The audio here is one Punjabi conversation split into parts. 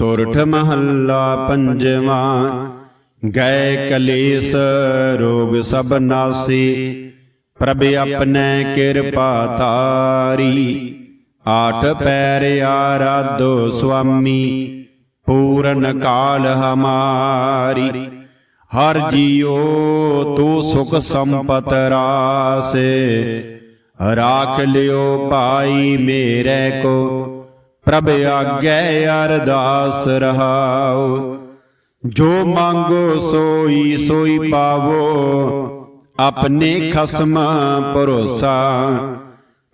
ਸੁਰਠ ਮਹੱਲਾ ਪੰਜਵਾਂ, ਗਏ ਕਲੇਸ਼ ਰੋਗ ਸਭ ਨਾਸੀ, ਪ੍ਰਭ ਆਪਨੇ ਕਿਰਪਾ ਤਾਰੀ ਆਠ ਪੈਰ ਆਰਾਧੋ ਸੁਆਮੀ, ਪੂਰਨ ਕਾਲ ਹਮਾਰੀ, ਹਰ ਜੀਓ ਤੂੰ ਸੁਖ ਸੰਪਤ ਰਾਸੇ, ਰਾਖ ਲਿਓ ਭਾਈ ਮੇਰੇ ਕੋ ਪ੍ਰਭ ਆਗੇ ਅਰਦਾਸ ਰਹਾਉ ਜੋ ਮੰਗੋ ਸੋਈ ਸੋਈ ਪਾਵੋ। ਆਪਣੇ ਖਸਮ ਭਰੋਸਾ।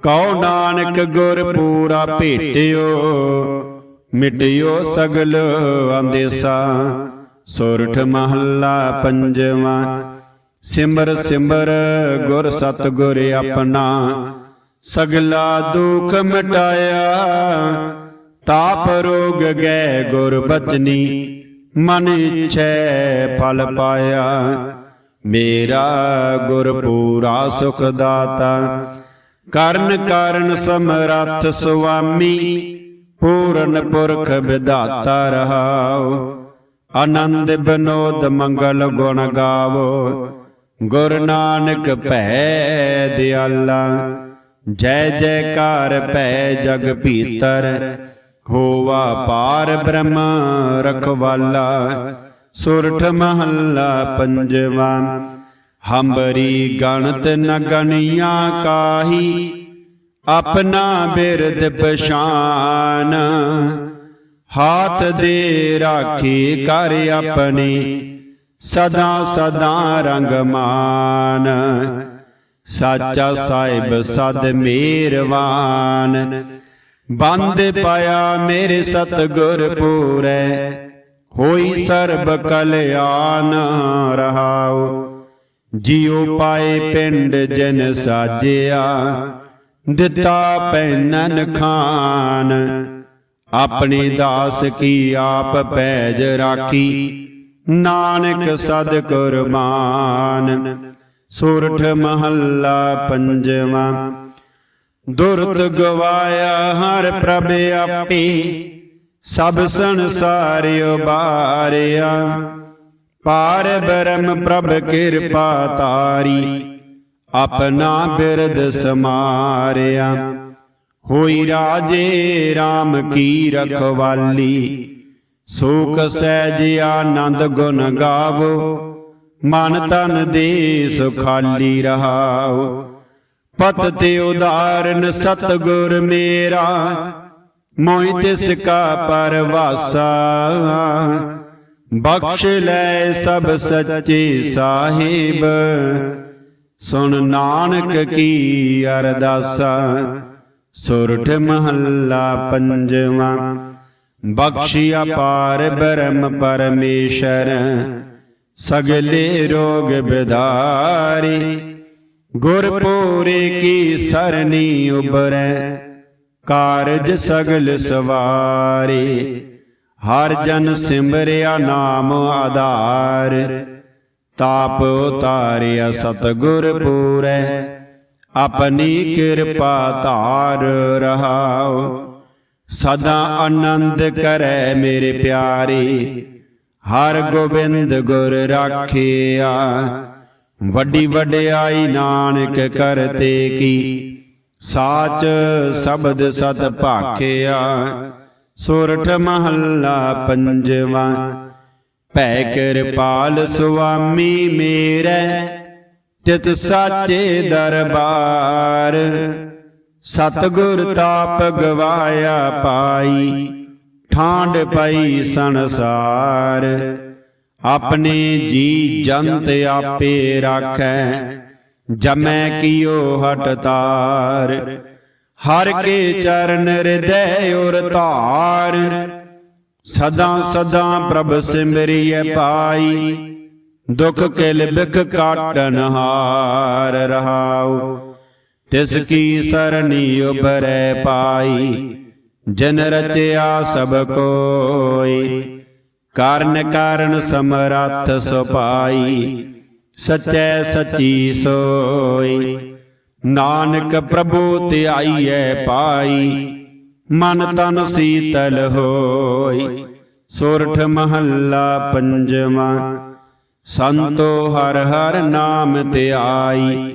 ਕਉ ਨਾਨਕ ਗੁਰ ਪੂਰਾ ਭੇਟਿਓ, ਮਿਟਿਓ ਸਗਲ ਅੰਦੇਸਾ। ਸੋਰਠ ਮਹੱਲਾ ਪੰਜਵਾਂ, ਸਿਮਰ ਸਿਮਰ ਗੁਰ ਸਤਗੁਰ ਆਪਣਾ। ਸਗਲਾ ਦੁਖ ਮਿਟਾਇਆ ਤਾਪ ਰੋਗ ਗਏ ਗੁਰ ਬਚਨੀ, ਮਨ ਇਛੈ ਫਲ ਪਾਇਆ। ਮੇਰਾ ਗੁਰ ਪੂਰਾ ਸੁਖ ਦਾਤਾ, ਕਰਨ ਕਾਰਨ ਸਮਰੱਥ ਸੁਆਮੀ, ਪੂਰਨ ਪੁਰਖ ਵਿਦਾਤਾ ਰਹਾਉ ਆਨੰਦ ਬਨੋਦ ਮੰਗਲ ਗੁਣ ਗਾਵੋ, ਗੁਰ ਨਾਨਕ ਭੈ ਦਿਆਲਾ। ਜੈ ਜੈਕਾਰ ਭੈ ਜਗ ਭੀਤਰ ਹੋਵਾ ਪਾਰ ਬ੍ਰਹਮ ਰਖਵਾਲਾ, ਸੁਰਠ ਮਹੱਲਾ ਪੰਜਵਾ। ਹੰਬਰੀ ਗਣਤ ਨ ਗਣੀਆਂ ਕਾਹੀ, ਆਪਣਾ ਬਿਰਦ ਪਛਾਨ। ਹਾਥ ਦੇ ਰਾਖੀ ਕਰ ਆਪਣੀ, ਸਦਾ ਸਦਾ ਰੰਗਮਾਨ ਸਾਚਾ ਸਾਹਿਬ ਸਦ ਮੇਰਵਾਨ। ਬੰਦ ਪਾਇਆ ਮੇਰੇ ਸਤਗੁਰ ਪੂਰੈ, ਹੋਈ ਸਰਬ ਕਲਿਆਣ ਰਹਾਉ। ਜਿਉ ਪਾਏ ਪਿੰਡ ਜਨ ਸਾਜਿਆ, ਦਿੱਤਾ ਪੈਨਨ ਖਾਨ। ਆਪਣੇ ਦਾਸ ਕੀ ਆਪ ਪੈਜ ਰਾਖੀ, ਨਾਨਕ ਸਦ ਕੁਰਬਾਨ। ਸੁਰਠ ਮਹੱਲਾ ਪੰਜਵਾਂ ਦੁਰਤ ਗਵਾਇਆ ਹਰ ਪ੍ਰਭ ਆਪੇ, ਸਭ ਸੰਸਾਰਿਓ ਬਾਰਿਆ। ਪਾਰ ਬ੍ਰਹਮ ਪ੍ਰਭ ਕਿਰਪਾ ਤਾਰੀ, ਆਪਣਾ ਬਿਰਦ ਸਮਾਰਿਆ। ਹੋਈ ਰਾਜੇ RAM ਕੀ ਰਖਵਾਲੀ, ਸੂਖ ਸਹਿਜ ਆਨੰਦ ਗੁਣ ਗਾਵੋ, ਮਨ ਤਨ ਦੇ ਸੁਖਾਲੀ ਰਹਾਓ। ਪਤ ਤੇ ਉਦਾਰਨ ਸਤਗੁਰ ਮੇਰਾ, ਮੋਹਿ ਤਿਸ ਕਾ ਪਰਵਾਸਾ। ਬਖਸ਼ ਲੈ ਸਭ ਸੱਚੇ ਸਾਹਿਬ, ਸੁਣ ਨਾਨਕ ਕੀ ਅਰਦਾਸਾ। ਸੁਰਠ ਮਹੱਲਾ ਪੰਜਵਾਂ ਬਖਸ਼ਿਆ ਅਪਾਰ ਬ੍ਰਹਮ ਪਰਮੇਸ਼ਰ, ਸਗਲੇ ਰੋਗ ਬਿਦਾਰੀ। ਗੁਰਪੂਰੇ ਕੀ ਸਰਨੀ ਉਬਰੈ ਕਾਰਜ ਸਗਲ ਸਵਾਰੇ। ਹਰ ਜਨ ਸਿਮਰਿਆ ਨਾਮ ਆਧਾਰ, ਤਾਪ ਉਤਾਰਿਆ ਸਤਗੁਰ ਪੂਰੈ। ਆਪਣੀ ਕਿਰਪਾ ਧਾਰ ਰਹਾਉ, ਸਦਾ ਆਨੰਦ ਕਰੈ ਮੇਰੇ ਪਿਆਰੇ। ਹਰ ਗੋਬਿੰਦ ਗੁਰ ਰਾਖਿਆ ਵੱਡੀ ਵਡਿਆਈ ਨਾਨਕ ਕਰਤੇ ਕੀ? ਸਾਚ ਸ਼ਬਦ ਸਤ ਭਾਖਿਆ। ਸੁਰਠ ਮਹੱਲਾ ਪੰਜਵਾ। ਭੈ ਕਿਰਪਾਲ ਸੁਆਮੀ ਮੇਰੇ। ਤਿਤ ਸਾਚੇ ਦਰਬਾਰ। ਸਤਗੁਰ ਤਾਪ ਗਵਾਇਆ ਪਾਈ। ਠਾਂਡ ਪਈ ਸੰਸਾਰ। ਆਪਣੇ ਜੀ ਜੰਤ ਆਪੇ ਰਾਖੈ, ਜਮੈ ਕੀਓ ਹਟ ਤਾਰ। ਹਰ ਕੇ ਚਰਨ ਹਿਰਦੈ ਉਰ ਧਾਰ। ਸਦਾ ਸਦਾ ਪ੍ਰਭ ਸਿਮਰਿਐ ਪਾਈ, ਦੁਖ ਕਿਲ ਬਿਖ ਕਾਟਨ ਹਾਰ ਰਹਾਉ। ਤਿਸ ਕੀ ਸਰਣੀ ਉਬਰੈ ਪਾਈ, ਜਨ ਰਚਿਆ ਸਭ ਕੋਈ। ਕਾਰਨ ਕਾਰਨ ਸਮਰੱਥ ਸੁਪਾਈ, ਸਚੈ ਸਚੀ ਸੋਈ। ਨਾਨਕ ਪ੍ਰਭੂ ਧਿਆਈਐ ਪਾਈ, ਮਨ ਤਨ ਸੀਤਲ ਹੋਈ। ਸੋਰਠ ਮਹੱਲਾ ਪੰਜਵਾਂ, ਸੰਤੋ ਹਰ ਹਰ ਨਾਮ ਧਿਆਈ।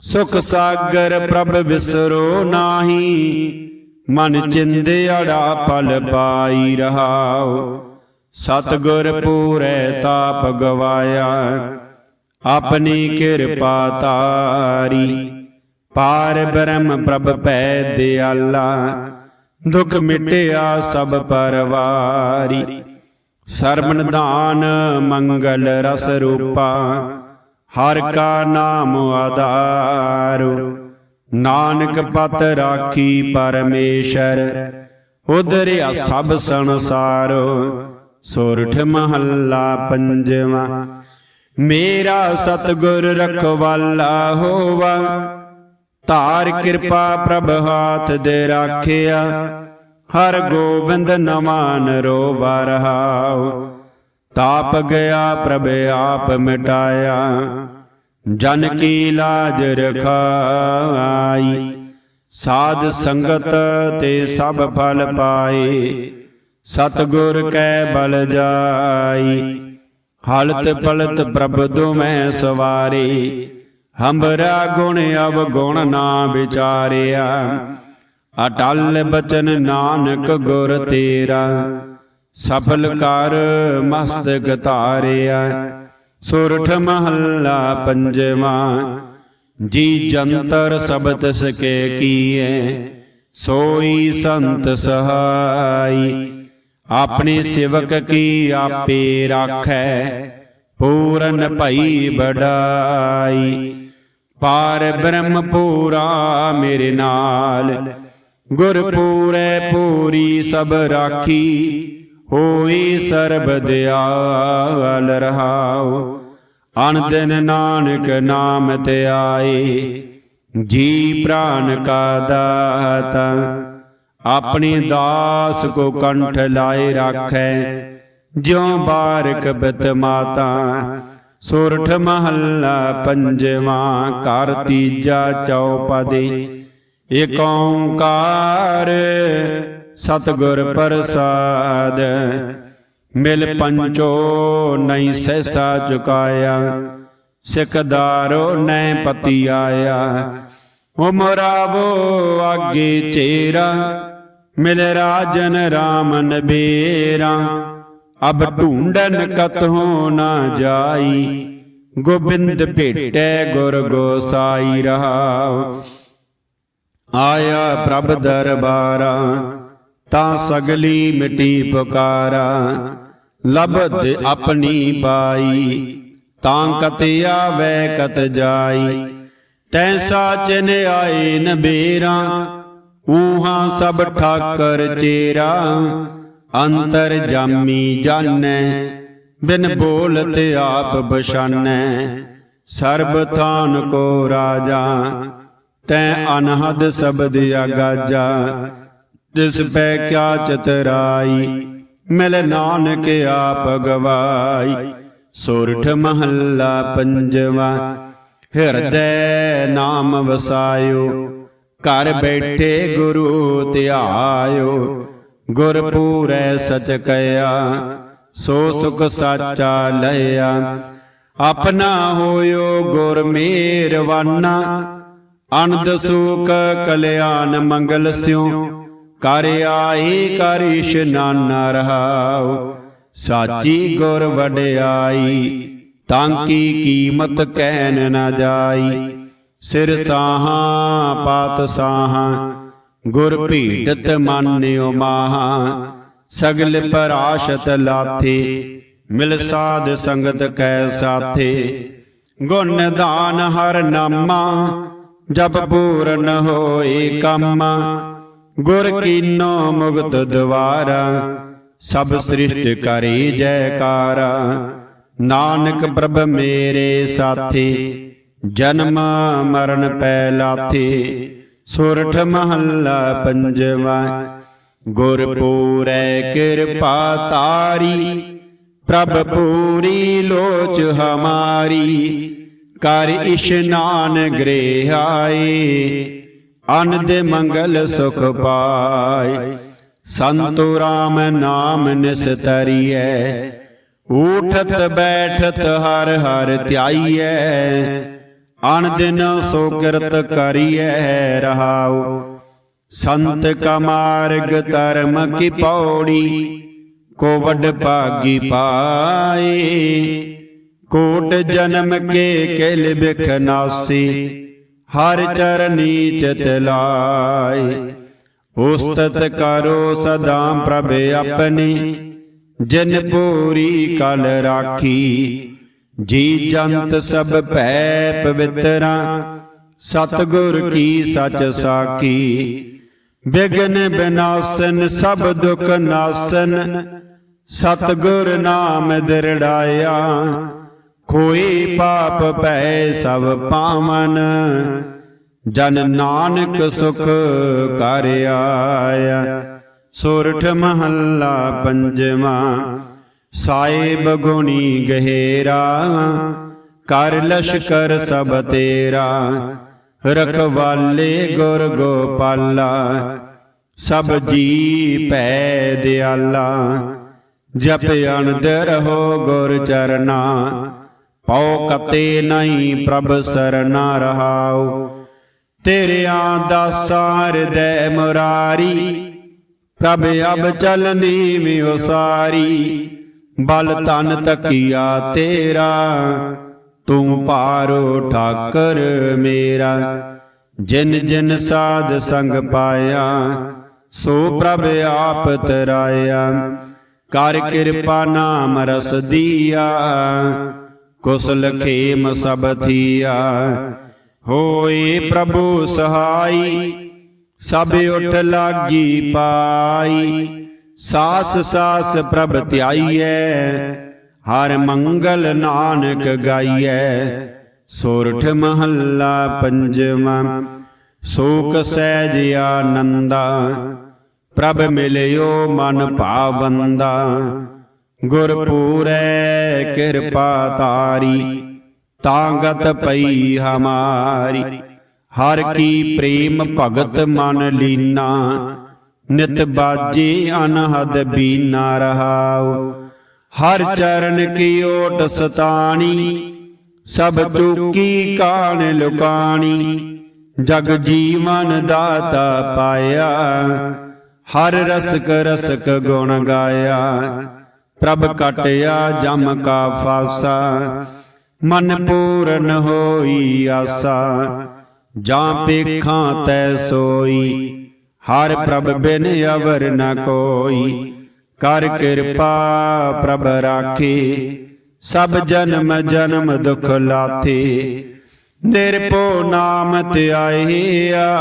ਸੁਖ ਸਾਗਰ ਪ੍ਰਭ ਵਿਸਰੋ ਨਾਹੀ, ਮਨ ਚਿੰਦੇ ਅੜਾ ਪਲ ਪਾਈ ਰਹਾਓ। ਸਤਗੁਰ ਪੂਰੈ ਤਾਪ ਗਵਾਇਆ, ਆਪਣੀ ਕਿਰਪਾ ਤਾਰੀ। ਪਾਰ ਬ੍ਰਹਮ ਪ੍ਰਭ ਪੈ ਦਿਆਲਾ, ਦੁਖ ਮਿਟਿਆ ਸਭ ਪਰਵਾਰੀ। ਸਰਮਨ ਦਾਨ ਮੰਗਲ ਰਸ ਰੂਪਾ, ਹਰ ਕਾ ਨਾਮ ਆਧਾਰੁ। ਨਾਨਕ ਪਤ ਰਾਖੀ ਪਰਮੇਸ਼ਰ, ਉਧਰਿਆ ਸਭ ਸੰਸਾਰੋ। ਸੋਰਠ ਮਹੱਲਾ ਪੰਜਵਾ। ਮੇਰਾ ਸਤਗੁਰ ਰਖਵਾਲਾ ਹੋਵਾ। ਧਾਰ ਕਿਰਪਾ ਪ੍ਰਭ ਹਾਥ ਦੇ ਰਾਖਿਆ। ਹਰ ਗੋਬਿੰਦ ਨਮਾਨ ਰੋਵਾ ਰਹਾਉ। ਤਾਪ ਗਿਆ ਪ੍ਰਭ ਆਪ ਮਿਟਾਇਆ। ਜਨ ਕੀ ਲਾਜ ਰਖਾਈ। ਸਾਧ ਸੰਗਤ ਤੇ ਸਭ ਫਲ ਪਾਏ। ਸਤਗੁਰ ਕੈ ਬਲ ਜਾਈ। ਹਲਤ ਪਲਤ ਪ੍ਰਭ ਦੁਮੈ ਸਵਾਰੇ। ਹੰਬਰਾ ਗੁਣ ਅਵ ਗੁਣ ਨਾ ਵਿਚਾਰਿਆ। ਅਟਲ ਬਚਨ ਨਾਨਕ ਗੁਰ ਤੇਰਾ। ਸਫਲ ਕਰ ਮਸਤਕ ਧਾਰਿਆ। ਸੁਰਠ ਮਹੱਲਾ ਪੰਜਵਾਂ। ਜੀ ਜੰਤਰ ਸਬਦ ਸਕੇ ਕੀਏ। ਸੋਈ ਸੰਤ ਸਹਾਈ। ਆਪਣੇ ਸੇਵਕ ਕੀ ਆਪੇ ਰਾਖੈ? ਪੂਰਨ ਭਈ ਬੜਾਈ ਪਾਰ ਬ੍ਰਹਮ ਪੂਰਾ ਮੇਰੇ ਨਾਲ। ਗੁਰ ਪੂਰੈ ਪੂਰੀ ਸਭ ਰਾਖੀ। ਹੋਈ ਸਰਬ ਦਿਆਲ ਰਹਾਉ। ਅਨ ਦਿਨ ਨਾਨਕ ਨਾਮ ਧਿਆਏ ਜੀ ਪ੍ਰਾਨ ਕਾ ਦਾਤਾ। ਆਪਣੀ ਦਾਸ ਕੋ ਕੰਠ ਲਾਏ ਰਾਖੈ। ਜਿਉ ਬਾਰਕ ਬਿਤ ਮਾਤਾ ਸੁਰਠ ਮਹੱਲਾ ਪੰਜਵਾਂ ਘਰ ਤੀਜਾ ਚੌਪਦੀ। ਏਕ ਓੰਕਾਰ ਸਤਿਗੁਰ ਪ੍ਰਸਾਦ। ਮਿਲ ਪੰਚੋ ਨਹੀਂ ਸਹਿਸਾ ਚੁਕਾਇਆ। ਸਿਕਦਾਰੋ ਨੈ ਪਤੀ ਆਇਆ। ਉਮਰਾਵੋ ਆਗੇ ਚੇਰਾ। ਮਿਲ ਰਾਜਨ ਰਾਮ ਨਬੇਰਾ। ਅਬ ਢੂੰਡਨ ਕਤਹੋ ਨਾ ਜਾਈ। ਗੋਬਿੰਦ ਭੇਟੈ ਗੁਰ ਗੋਸਾਈ ਰਹਾਉ। ਆਇਆ ਪ੍ਰਭ ਦਰਬਾਰਾ, ਤਾਂ ਸਗਲੀ ਮਿਟੀ ਪੁਕਾਰਾ। ਲਬਦ ਆਪਣੀ ਪਾਈ, ਤਾਂ ਕਤ ਆਵੈ ਕਤ ਜਾਈ। ਤੈਸਾ ਚਿਨ ਆਏ ਨਬੇਰਾ ਊਹਾਂ ਸਭ ਠਾਕਰ ਚੇਰਾ, ਅੰਤਰ ਜਾਮੀ ਜਾਣੈ, ਬਿਨ ਬੋਲਤ ਆਪ ਬਸ਼ਾਨੈ। ਸਰਬ ਥਾਨ ਕੋ ਰਾਜਾ, ਤੈ ਅਨਹਦ ਸ਼ਬਦ ਆਗਾਜਾ ਤਿਸ ਪੈ ਕਿਆ ਚਤਰਾਈ, ਮਿਲ ਨਾਨਕ ਆਪ ਗਵਾਈ। ਸੋਰਠ ਮਹੱਲਾ ਪੰਜਵਾ, ਹਿਰਦੈ ਨਾਮ ਵਸਾਇਓ ਘਰ ਬੈਠੇ ਗੁਰੂ ਧਿਆਇਓ। ਗੁਰ ਪੂਰੈ ਸਚ ਕਹਿਆ ਸੋ ਸੁਖ ਸਾਚਾ ਲਿਆ ਆਪਣਾ ਹੋਇਓ ਗੁਰ ਮੇਰਵਾਨਾ ਅਨੰਦ ਸੁਖ ਕਲਿਆਣ ਮੰਗਲ ਸਿਉ। ਕਰ ਆਈ ਕਰ ਇਸ਼ਨਾਨ ਰਹਾਉ। ਸਾਚੀ ਗੁਰ ਵਡਿਆਈ ਤਾਂ ਕੀ ਕੀਮਤ ਕਹਿਨ ਨਾ ਜਾਈ। ਸਿਰ ਸਾਹਾਂ, ਪਾਤ ਸਾਹਾਂ, ਗੁਰ ਭੀਟਤ ਮਾਨਿਓ ਮਾਹਾ, ਸਗਲ ਪਰਾਸ਼ਤ ਲਾਥੇ, ਮਿਲ ਸਾਧ ਸੰਗਤ ਕੈ ਸਾਥੇ। ਗੁਣ ਦਾਨ ਹਰ ਨਾਮਾ ਜਬ ਪੂਰਨ ਹੋਏ ਕੰਮ। ਗੁਰ ਕੀਨੋ ਮੁਕਤ ਦਵਾਰਾ, ਸਭ ਸ੍ਰਿਸ਼ਟ ਕਰੀ ਜੈਕਾਰਾ। ਨਾਨਕ ਪ੍ਰਭ ਮੇਰੇ ਸਾਥੀ ਜਨਮ ਮਰਨ ਪੈ ਲਾਥੇ, ਸੁਰਠ ਮਹੱਲਾ ਪੰਜਵਾ। ਗੁਰ ਪੂਰੈ ਕਿਰਪਾ ਤਾਰੀ, ਪ੍ਰਭ ਪੂਰੀ ਲੋਚ ਹਮਾਰੀ। ਕਰ ਇਸ਼ਨਾਨ ਗ੍ਰਹਿ ਆਏ ਅਨ ਮੰਗਲ ਸੁਖ ਪਾਏ। ਸੰਤੋ ਰਾਮ ਨਾਮ ਨਿਸਤਰੀਐ, ਊਠਤ ਬੈਠਤ ਹਰ ਹਰ ਧਿਆਈਐ। ਅਨ ਦਿਨ ਸੋ ਕਿਰਤ ਕਰੀਐ ਰਹਾਉ। ਸੰਤ ਕਾ ਮਾਰਗ ਧਰਮ ਕੀ ਪੌੜੀ ਕੋ ਵੱਡ ਭਾਗੀ ਪਾਏ। ਕੋਟ ਜਨਮ ਕੇ ਕਿਲ ਬਿਖ ਨਾਸੀ, ਹਰ ਚਰਨੀ ਚਿਤ ਲਾਏ। ਉਸਤਤ ਕਰੋ ਸਦਾ ਪ੍ਰਭ ਆਪਣੀ, ਜਿਨ ਪੂਰੀ ਕਲ ਰਾਖੀ। ਜੀ ਜੰਤ ਸਭ ਭੈ ਪਵਿੱਤਰਾ, ਸਤਗੁਰ ਕੀ ਸਚ ਸਾਖੀ? ਬਿਗਨ ਬਿਨਾਸਨ, ਸਭ ਦੁਖ ਨਾਸਨ, ਸਤਗੁਰ ਨਾਮ ਦਿਰੜਾਇਆ। ਕੋਈ ਪਾਪ ਭੈ ਸਭ ਪਾਵਨ, ਜਨ ਨਾਨਕ ਸੁਖ ਕਰ ਆਇਆ। ਸੋਰਠ ਮਹੱਲਾ ਪੰਜਵਾਂ ਸਾਹਿਬ ਗੁਣੀ ਗਹਿਰਾ, ਕਰ ਲਸ਼ਕਰ ਸਭ ਤੇਰਾ, ਰਖਵਾਲੇ ਗੁਰ ਗੋਪਾਲਾ, ਸਭ ਜੀ ਭੈ ਦਿਆਲਾ, ਜਪ ਅਨੰਦ ਰਹੋ ਗੁਰ ਚਰਨਾ, ਪਉ ਕਤੇ ਨਹੀਂ ਪ੍ਰਭ ਸਰਨਾ ਰਹਾਉ, ਤੇਰਿਆਂ ਦਾਸਾਂ ਹਿਰਦੈ ਮੁਰਾਰੀ, ਪ੍ਰਭ ਅਬ ਚਲਨੀ ਮੇ ਉਸਾਰੀ ਬਲ ਤਨ ਤਕੀਆ ਤੇਰਾ, ਤੂੰ ਪਾਰੋ ਠਾਕਰ ਮੇਰਾ। ਜਿਨ ਜਿਨ ਸਾਧ ਸੰਗ ਪਾਇਆ, ਸੋ ਪ੍ਰਭ ਆਪ ਤਰਾਇਆ ਕਰ ਕਿਰਪਾ ਨਾਮ ਰਸ ਦੀਆ, ਕੁਸਲ ਖੇਮ ਸਭ ਥੀਆ। ਹੋਏ ਪ੍ਰਭੂ ਸਹਾਈ, ਸਭ ਉਠ ਲਾਗੀ ਪਾਈ। ਸਾਸ ਸਾਸ ਪ੍ਰਭ ਧਿਆਈਐ, ਹਰ ਮੰਗਲ ਨਾਨਕ ਗਾਈਐ। ਸੋਰਠ ਮਹੱਲਾ ਪੰਜਵਾਂ, ਸੋਕ ਸਹਿਜ ਆਨੰਦਾ, ਪ੍ਰਭ ਮਿਲਿਓ ਮਨ ਭਾਵੰਦਾ ਗੁਰ ਪੂਰੈ ਕਿਰਪਾ ਤਾਰੀ, ਤਾਂਗਤ ਪਈ ਹਮਾਰੀ। ਹਰ ਕੀ ਪ੍ਰੇਮ ਭਗਤ ਮਨ ਲੀਨਾ ਨਿਤ ਬਾਜੀ ਅਨਹਦ ਬੀਨਾ ਰਹਾਉ। ਹਰ ਚਰਨ ਕੀ ਓਟ ਸਤਾਣੀ ਸਭ ਚੁਕੀ ਕਾਣ ਲੁਕਾਣੀ। ਜਗ ਜੀਵਨ ਦਾਤਾ ਪਾਇਆ, ਹਰ ਰਸਕ ਰਸਕ ਗੁਣ ਗਾਇਆ। ਪ੍ਰਭ ਕਟਿਆ ਜਮ ਕਾ ਫਾਸਾ, ਮਨ ਪੂਰਨ ਹੋਈ ਆਸਾ। ਜਾਂ ਪੇਖਾਂ ਤੈ ਸੋਈ ਹਰ ਪ੍ਰਭ ਬਿਨ ਅਵਰ ਨ ਕੋਈ। ਕਰ ਕਿਰਪਾ ਪ੍ਰਭ ਰਾਖੇ। ਸਭ ਜਨਮ ਜਨਮ ਦੁਖ ਲਾਥੇ ਨਿਰਭਉ ਨਾਮ ਧਿਆਇਆ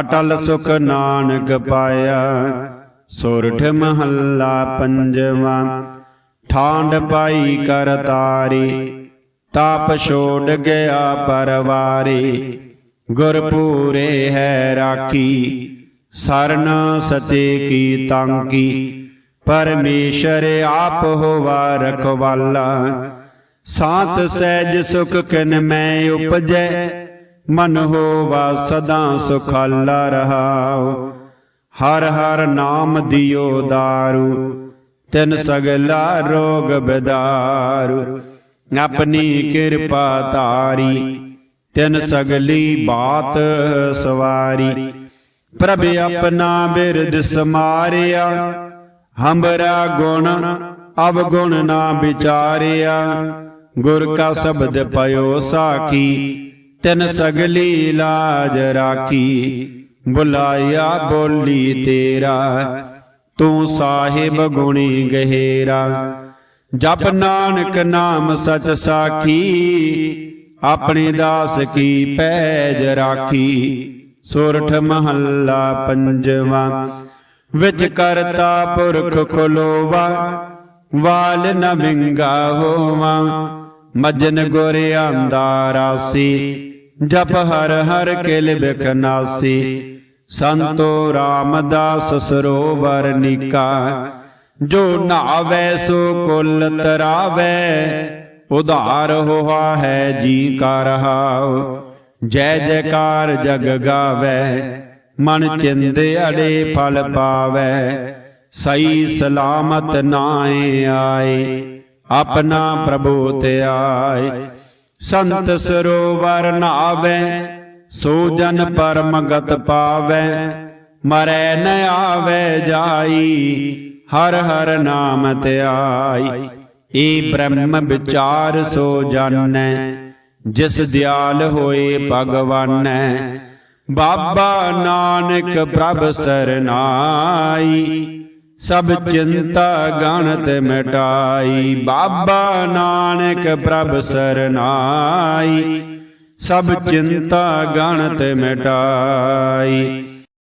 ਅਟਲ ਸੁਖ ਨਾਨਕ ਪਾਇਆ। ਸੁਰਠ ਮਹੱਲਾ ਪੰਜਵਾ। ਠਾਂਡ ਪਾਈ ਕਰ ਤਾਰੀ। ਤਾਪ ਛੋੜ ਗਿਆ ਪਰਵਾਰੇ। ਗੁਰਪੂਰੇ ਹੈ ਰਾਖੀ, ਸਰਨ ਸਤੇ ਕੀ ਤਾਂਕੀ ਪਰਮੇਸ਼ਰ ਆਪ ਹੋਵਾ ਰਖਵਾਲਾ, ਸਾਤ ਸਹਿਜ ਸੁਖ ਕਿਨ ਮੈਂ ਉਪਜੈ, ਮਨ ਹੋਵਾ ਸਦਾ ਸੁਖਾਲਾ ਰਹਾਉ। ਹਰ ਹਰ ਨਾਮ ਦਿਓ ਦਾਰੂ, ਤਿਨ ਸਗਲਾ ਰੋਗ ਬਦਾਰੂ। ਆਪਣੀ ਕਿਰਪਾ ਤਾਰੀ ਤਿਨ ਸਗਲੀ ਬਾਤ ਸਵਾਰੀ। ਪ੍ਰਭ ਆਪਣਾ ਬਿਰਦ ਸਮਾਰਿਆ, ਹੰਬਰਾ ਗੁਣ, ਅਵਗੁਣ ਨਾ ਵਿਚਾਰਿਆ। ਗੁਰ ਕਾ ਸ਼ਬਦ ਪਇਓ ਸਾਖੀ, ਤਿਨ ਸਗਲੀ ਲਾਜ ਰਾਖੀ। ਬੁਲਾਇਆ ਬੋਲੀ ਤੇਰਾ, ਤੂੰ ਸਾਹਿਬ ਗੁਣੀ ਗਹਿਰਾ। ਜਪ ਨਾਨਕ ਨਾਮ ਸਚ ਸਾਖੀ ਆਪਣੇ ਦਾਸ ਕੀ ਪੈਜ ਰਾਖੀ? ਸੁਰਠ ਮਹੱਲਾ ਪੰਜਵਾ। ਵਿੱਚ ਕਰਤਾ ਪੁਰਖ ਖਲੋਵਾ ਵਾਲ ਨ ਵਿੰਗਾ ਹੋਵਾ। ਮਜਨ ਗੁਰ ਆਂਦਾ ਰਾਸੀ। ਜਪ ਹਰ ਹਰ ਕਿਲ ਬਿਖਨਾਸੀ ਸੰਤੋ ਰਾਮਦਾਸ ਸਰੋਵਰ ਨਿਕਾ। ਜੋ ਨਾਵੇ ਸੋ ਕੁਲ ਤਰਾਵੇ। ਉਧਾਰ ਹੋਆ ਹੈ ਜੀ ਕਾ ਰਹਾਉ ਜੈ ਜੈਕਾਰ ਜਗ ਗਾਵੇ, ਮਨ ਚਿੰਦ ਅੜੇ ਫਲ ਪਾਵੈ। ਸਈ ਸਲਾਮਤ ਨਾਏ ਆਏ, ਆਪਣਾ ਪ੍ਰਭੂ ਤੇ ਆਏ। ਸੰਤ ਸਰੋਵਰ ਨਾਵੇ ਸੋ ਜਨ ਪਰਮ ਗਤ ਪਾਵੈ। ਮਰੈ ਨ ਆਵੇ ਜਾਈ, ਹਰ ਹਰ ਨਾਮ ਧਿਆਈ ਏ ਬ੍ਰਹਮ ਵਿਚਾਰ ਸੋ ਜਾਣੈ, ਜਿਸ ਦਿਆਲ ਹੋਏ ਭਗਵਾਨੈ। ਬਾਬਾ ਨਾਨਕ ਪ੍ਰਭ ਸਰਨਾਈ, ਸਭ ਚਿੰਤਾ ਗਣਤ ਮਿਟਾਈ। ਬਾਬਾ ਨਾਨਕ ਪ੍ਰਭ ਸਰਨਾਈ, ਸਭ ਚਿੰਤਾ ਗਣਤ ਮਿਟਾਈ।